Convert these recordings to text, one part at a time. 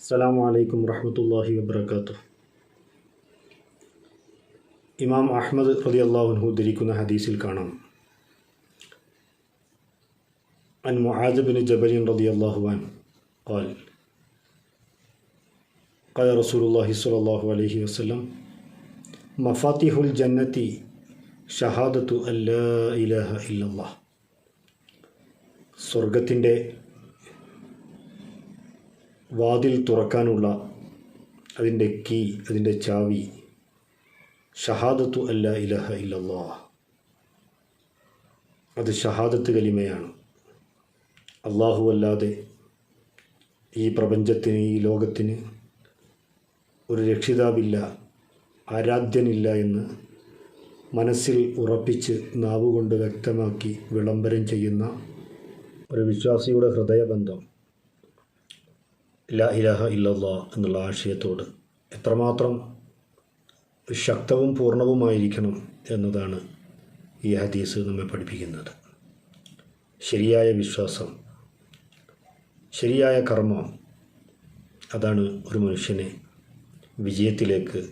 അസ്സാം വലൈക്കും വറഹമത്തല്ലാഹി വബർക്കാത്തു ഇമാം അഹ്മദ് റതി അള്ളാഹുൻഹു ഉദ്ധരിക്കുന്ന ഹദീസിൽ കാണാം അൻ മുആദ് ബിൻ ജബലിൻ റതി അള്ളാഹുവാൻ قال قال رسول الله صلى الله عليه وسلم مفاتيح الجنة ഷഹാദത്തു അല്ലാ ഇലാഹ ഇല്ലല്ലാ സ്വർഗത്തിൻ്റെ വാതിൽ തുറക്കാനുള്ള അതിന്റെ കീ അതിന്റെ ചാവി. ഷഹാദത്തു അല്ല ഇലഹ ഇല്ലല്ലാ അത് ഷഹാദത്ത് കലിമയാണ്. അള്ളാഹു അല്ലാതെ ഈ പ്രപഞ്ചത്തിന് ഈ ലോകത്തിന് ഒരു രക്ഷിതാവില്ല ആരാധ്യനില്ല എന്ന് മനസ്സിൽ ഉറപ്പിച്ച് നാവുകൊണ്ട് വ്യക്തമാക്കി വിളംബരം ചെയ്യുന്ന ഒരു വിശ്വാസിയുടെ ഹൃദയബന്ധം. ല ഇലാഹ ഇല്ലല്ലാ എന്നുള്ള ആശയത്തോട് എത്രമാത്രം ശക്തവും പൂർണവുമായിരിക്കണം എന്നതാണ് ഈ ഹദീസ് നമ്മെ പഠിപ്പിക്കുന്നത്. ശരിയായ വിശ്വാസം ശരിയായ കർമ്മം അതാണ് ഒരു മനുഷ്യനെ വിജയത്തിലേക്ക്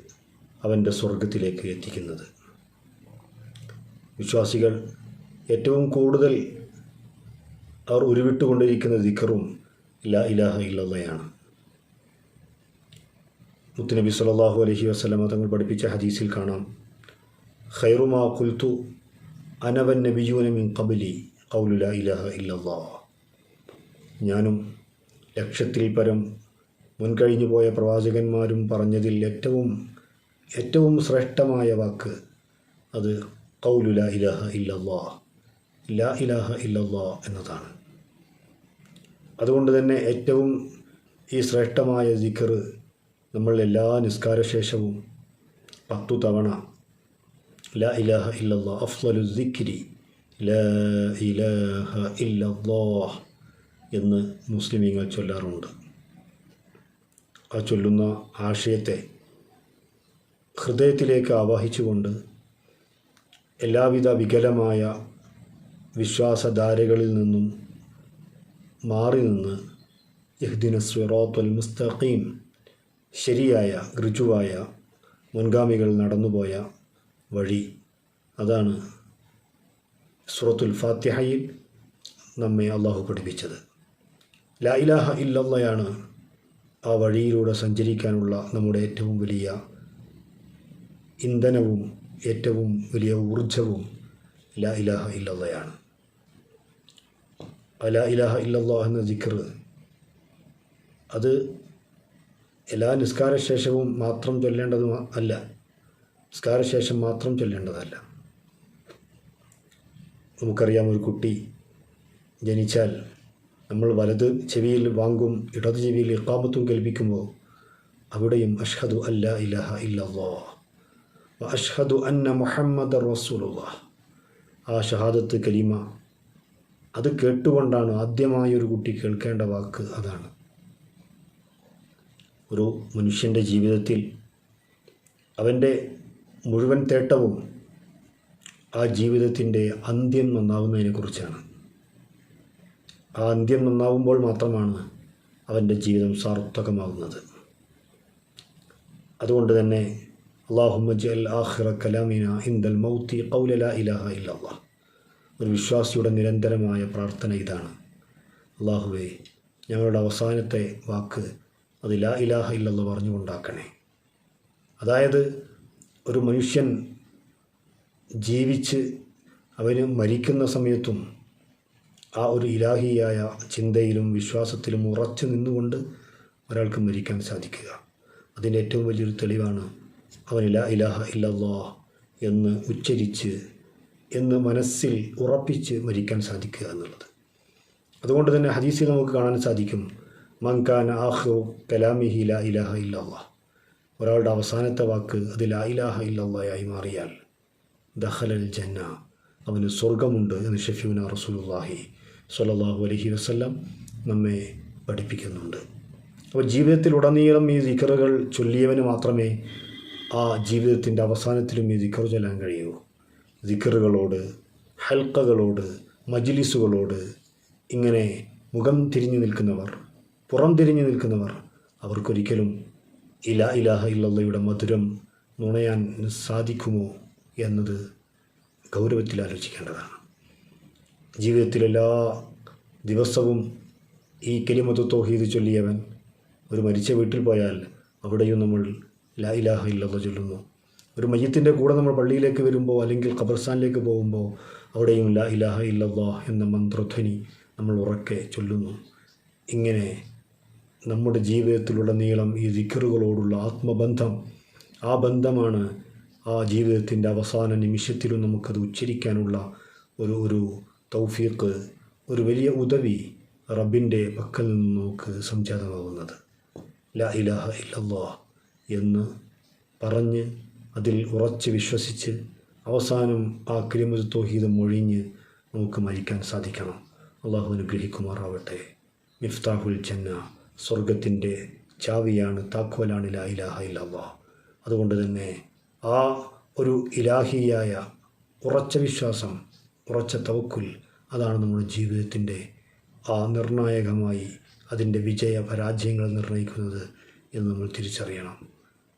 അവന്റെ സ്വർഗത്തിലേക്ക് എത്തിക്കുന്നത്. വിശ്വാസികൾ ഏറ്റവും കൂടുതൽ അവർ ഉരുവിട്ടുകൊണ്ടിരിക്കുന്ന ദിക്കറും ലാ ഇലാഹ ഇല്ലല്ലയാണ്. മുത്തുനബി സല്ലല്ലാഹു അലഹി വസ്ലമ തങ്ങൾ പഠിപ്പിച്ച ഹദീസിൽ കാണാം. ഖൈറുമാ കുൽത്തു അനവൻ നബിയൂന മിൻ കബലി ഖൗലു ലാ ഇലാഹ ഇല്ലല്ലാ. ഞാനും ലക്ഷത്തിൽ പരം മുൻകഴിഞ്ഞു പോയ പ്രവാചകന്മാരും പറഞ്ഞതിൽ ഏറ്റവും ഏറ്റവും ശ്രേഷ്ഠമായ വാക്ക് അത് ഖൗലു ലാ ഇലാഹ ഇല്ലല്ലാ ലാ ഇലാഹ ഇല്ലല്ലാ എന്നതാണ്. അതുകൊണ്ട് തന്നെ ഏറ്റവും ഈ ശ്രേഷ്ഠമായ ദിക്കർ നമ്മൾ എല്ലാ നിസ്കാരശേഷവും പത്തു തവണ ല ഇലാഹ ഇല്ലല്ലാ അഫ്സലു ജിക്കിരി ല ഇലാഹ ഇല്ലല്ലാ എന്ന് മുസ്ലിമീങ്ങൾ ചൊല്ലാറുണ്ട്. ആ ചൊല്ലുന്ന ആശയത്തെ ഹൃദയത്തിലേക്ക് ആവാഹിച്ചുകൊണ്ട് എല്ലാവിധ വികലമായ വിശ്വാസധാരകളിൽ നിന്നും മാറി നിന്ന് ഇഹ്ദിന സ്വിറാത്തുൽ മുസ്തഖീം ശരിയായ ഋജുവായ മുൻഗാമികൾ നടന്നുപോയ വഴി. അതാണ് സുറത്തുൽ ഫാത്തിഹയിൽ നമ്മെ അള്ളാഹു പഠിപ്പിച്ചത്. ലാ ഇലാഹ ഇല്ലല്ലയാണ് ആ വഴിയിലൂടെ സഞ്ചരിക്കാനുള്ള നമ്മുടെ ഏറ്റവും വലിയ ഇന്ധനവും ഏറ്റവും വലിയ ഊർജവും ലാ ഇലാഹ ഇല്ലല്ലയാണ്. ലാ ഇലാഹ ഇല്ലല്ലാ എന്ന ദിക്ർ അത് എല്ലാ നിസ്കാരശേഷവും മാത്രം ചൊല്ലേണ്ടത് അല്ല. നിസ്കാരശേഷം മാത്രം ചൊല്ലേണ്ടതല്ല. നമുക്കറിയാം ഒരു കുട്ടി ജനിച്ചാൽ നമ്മൾ വലത് ചെവിയിൽ വാങ്കും ഇടത് ചെവിയിൽ ഇക്കാമത്തും കേൾപ്പിക്കുമ്പോൾ അവിടെയും അഷ്ഹദു അല്ല ഇലഹ ഇല്ലല്ലോ അഷ്ഹദു അന്ന മുഹമ്മദ് റസൂലുള്ള ആ ഷഹാദത്ത് കലീമ അത് കേട്ടുകൊണ്ടാണ് ആദ്യമായി ഒരു കുട്ടി കേൾക്കേണ്ട വാക്ക് അതാണ്. ഒരു മനുഷ്യന്റെ ജീവിതത്തിൽ അവന്റെ മുഴുവൻ തേട്ടവും ആ ജീവിതത്തിന്റെ അന്ത്യം നന്നാവുന്നതിനെക്കുറിച്ചാണ് ആ അന്ത്യം നന്നാവുമ്പോൾ മാത്രമാണ് അവന്റെ ജീവിതം സാർത്ഥകമാകുന്നത്. അതുകൊണ്ട് തന്നെ അള്ളാഹുമജ് അൽ ആഖിറ കലാമിന ഇന്ദൽ മൗത്തി ഔലല ഇലാഹ ഇല്ലല്ലാ. ഒരു വിശ്വാസിയുടെ നിരന്തരമായ പ്രാർത്ഥന ഇതാണ്. അള്ളാഹുവേ ഞങ്ങളുടെ അവസാനത്തെ വാക്ക് അത് ലാ ഇലാഹ ഇല്ലെന്ന് പറഞ്ഞുകൊണ്ടാക്കണേ. അതായത് ഒരു മനുഷ്യൻ ജീവിച്ച് അവന് മരിക്കുന്ന സമയത്തും ആ ഒരു ഇലാഹിയായ ചിന്തയിലും വിശ്വാസത്തിലും ഉറച്ചു നിന്നുകൊണ്ട് ഒരാൾക്ക് മരിക്കാൻ സാധിക്കുക. അതിന്റെ ഏറ്റവും വലിയൊരു തെളിവാണ് അവൻ ലാ ഇലാഹ ഇല്ലല്ലാ എന്ന് ഉച്ചരിച്ച് എന്ന് മനസ്സിൽ ഉറപ്പിച്ച് മരിക്കാൻ സാധിക്കുക എന്നുള്ളത്. അതുകൊണ്ട് തന്നെ ഹദീസിൽ നമുക്ക് കാണാൻ സാധിക്കും മങ്കാൻ ആഹു കലാമിഹി ലാ ഇലാഹ ഇല്ലല്ലാ. ഒരാളുടെ അവസാനത്തെ വാക്ക് അത് ലാ ഇലാഹ ഇല്ലായി മാറിയാൽ ദഹലൽ ജന്ന അവന് സ്വർഗമുണ്ട് എന്ന് ഷഫീന റസൂലുള്ളാഹി സ്വല്ലല്ലാഹു അലഹി വസല്ലം നമ്മെ പഠിപ്പിക്കുന്നുണ്ട്. അപ്പോൾ ജീവിതത്തിലുടനീളം ഈ ദിക്കറുകൾ ചൊല്ലിയവന് മാത്രമേ ആ ജീവിതത്തിന്റെ അവസാനത്തിലും ഈ ദിക്കർ ചൊല്ലാൻ കഴിയൂ. ദിക്കറുകളോട് ഹൽക്കകളോട് മജിലിസുകളോട് ഇങ്ങനെ മുഖം തിരിഞ്ഞു നിൽക്കുന്നവർ പുറം തിരിഞ്ഞു നിൽക്കുന്നവർ അവർക്കൊരിക്കലും ഇലാ ഇലാഹ ഇല്ലയുടെ മധുരം നുണയാൻ സാധിക്കുമോ എന്നത് ഗൗരവത്തിൽ ആലോചിക്കേണ്ടതാണ്. ജീവിതത്തിലെല്ലാ ദിവസവും ഈ കെലിമത്ത് തോഹീദ് ചൊല്ലിയവൻ ഒരു മരിച്ച വീട്ടിൽ പോയാൽ അവിടെയും നമ്മൾ ലാ ഇലാഹ ഇല്ലല്ല ചൊല്ലുന്നു. ഒരു മയ്യത്തിന്റെ കൂടെ നമ്മൾ പള്ളിയിലേക്ക് വരുമ്പോൾ അല്ലെങ്കിൽ ഖബർസ്ഥാനിലേക്ക് പോകുമ്പോൾ അവിടെയും ലാ ഇലാഹ ഇല്ലല്ലാ എന്ന മന്ത്രധ്വനി നമ്മൾ ഉറക്കെ ചൊല്ലുന്നു. ഇങ്ങനെ നമ്മുടെ ജീവിതത്തിലുടനീളം ഈ ദിക്കറുകളോടുള്ള ആത്മബന്ധം ആ ബന്ധമാണ് ആ ജീവിതത്തിന്റെ അവസാന നിമിഷത്തിലും നമുക്കത് ഉച്ചരിക്കാനുള്ള ഒരു ഒരു തൗഫീഖ് ഒരു വലിയ ഉദവി റബ്ബിന്റെ പക്കൽ നിന്ന് നമുക്ക് സംജാതമാകുന്നത്. ലാ ഇലാഹ ഇല്ലല്ലാ എന്ന് പറഞ്ഞ് അതിൽ ഉറച്ച് വിശ്വസിച്ച് അവസാനം ആ കിരിമത് തോഹീദ് മൊഴിഞ്ഞ് നമുക്ക് മരിക്കാൻ സാധിക്കണം. അള്ളാഹു അനുഗ്രഹിക്കുമാറാവട്ടെ. മിഫ്താഹുൽ ജന്ന സ്വർഗത്തിന്റെ ചാവിയാണ് താക്കോലാണ് ലാ ഇലാഹ ഇല്ലല്ലാ അതുകൊണ്ട് തന്നെ ആ ഒരു ഇലാഹിയായ ഉറച്ച വിശ്വാസം ഉറച്ച തവക്കുൽ അതാണ് നമ്മുടെ ജീവിതത്തിന്റെ ആ നിർണായകമായി അതിന്റെ വിജയ പരാജയങ്ങൾ നിർണയിക്കുന്നത് എന്ന് നമ്മൾ തിരിച്ചറിയണം.